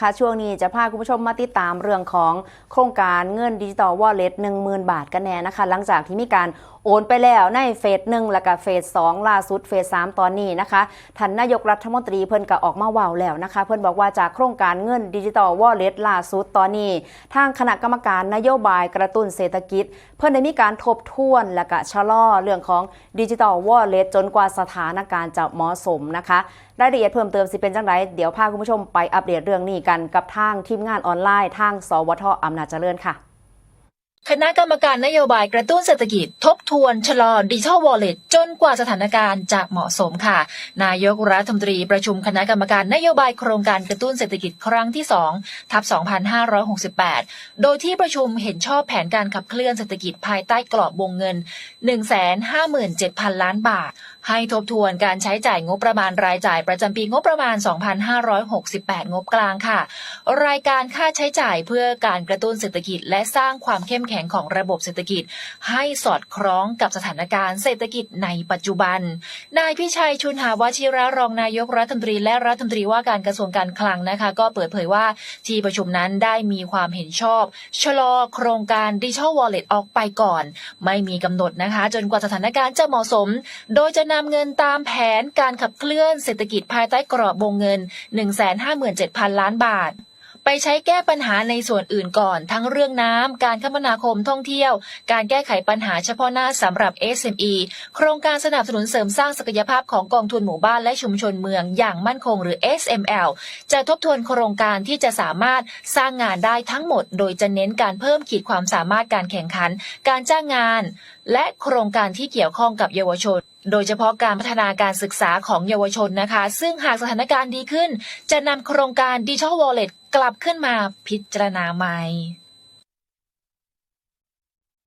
คะช่วงนี้จะพาคุณผู้ชมมาติดตามเรื่องของโครงการเงินดิจิตอลวอลเล็ต10,000บาทกันแน่นะคะ หลังจากที่มีการโอนไปแล้วในเฟสหนึ่งและก็เฟสสองล่าสุดเฟสสามตอนนี้นะคะท่านนายกรัฐมนตรีเพิ่นก็ออกมาว่าวแล้วนะคะ เพิ่นบอกว่าจากโครงการเงินดิจิตอลวอลเล็ตล่าสุดตอนนี้ ทางคณะกรรมการนโยบายกระตุ้นเศรษฐกิจ เพิ่นได้มีการทบทวนและก็ชะลอเรื่องของดิจิตอลวอลเล็ตจนกว่าสถานการณ์จะเหมาะสมนะคะรายละเอียดเพิ่มเติมสิเป็นจังไรเดี๋ยวพาคุณผู้ชมไปอัปเดตเรื่องนี้กันกับทางทีมงานออนไลน์ทาง สวทอำนาจเจริญค่ะ คณะกรรมการนโยบายกระตุ้นเศรษฐกิจทบทวน ชะลอดิจิทัลวอลเล็ตจนกว่าสถานการณ์จะเหมาะสมค่ะ นายกรัฐมนตรีประชุมคณะกรรมการนโยบายโครงการกระตุ้นเศรษฐกิจครั้งที่2ทับ2568 โดยที่ประชุมเห็นชอบแผนการขับเคลื่อนเศรษฐกิจภายใต้กรอบวงเงิน 157,000 ล้านบาท ให้ทบทวนการใช้จ่ายงบประมาณรายจ่ายประจำปีงบประมาณ 2568 งบกลางค่ะ รายการค่าใช้จ่ายเพื่อการกระตุ้นเศรษฐกิจ และสร้างความเข้มแข็งของระบบเศรษฐกิจ ให้สอดคล้องกับสถานการณ์เศรษฐกิจในปัจจุบัน นายพิชัยชุนหาวชิระรองนายกรัฐมนตรีและรัฐมนตรีว่าการกระทรวงการคลังนะคะ ก็เปิดเผยว่าที่ประชุมนั้นได้มีความเห็นชอบ ชะลอโครงการดิจิทัลวอลเล็ตออกไปก่อน ไม่มีกำหนดนะคะ จนกว่าสถานการณ์จะเหมาะสม โดยจะนำเงินตามแผนการขับเคลื่อนเศรษฐกิจภายใต้กรอบวงเงิน 157,000 ล้านบาท ไปใช้แก้ปัญหาในส่วนอื่นก่อน ทั้งเรื่องน้ำการคมนาคมท่องเที่ยว การแก้ไขปัญหาเฉพาะหน้าสำหรับ SME โครงการสนับสนุนเสริมสร้างศักยภาพของกองทุนหมู่บ้านและชุมชนเมืองอย่างมั่นคงหรือ SML จะทบทวนโครงการที่จะสามารถสร้างงานได้ทั้งหมด โดยจะเน้นการเพิ่มขีดความสามารถการแข่งขัน การจ้างงาน และโครงการที่เกี่ยวข้องกับเยาวชนโดยเฉพาะการพัฒนาการศึกษาของเยาวชนนะคะ ซึ่งหากสถานการณ์ดีขึ้น จะนำโครงการดิจิทัลวอลเล็ตกลับขึ้นมาพิจารณาใหม่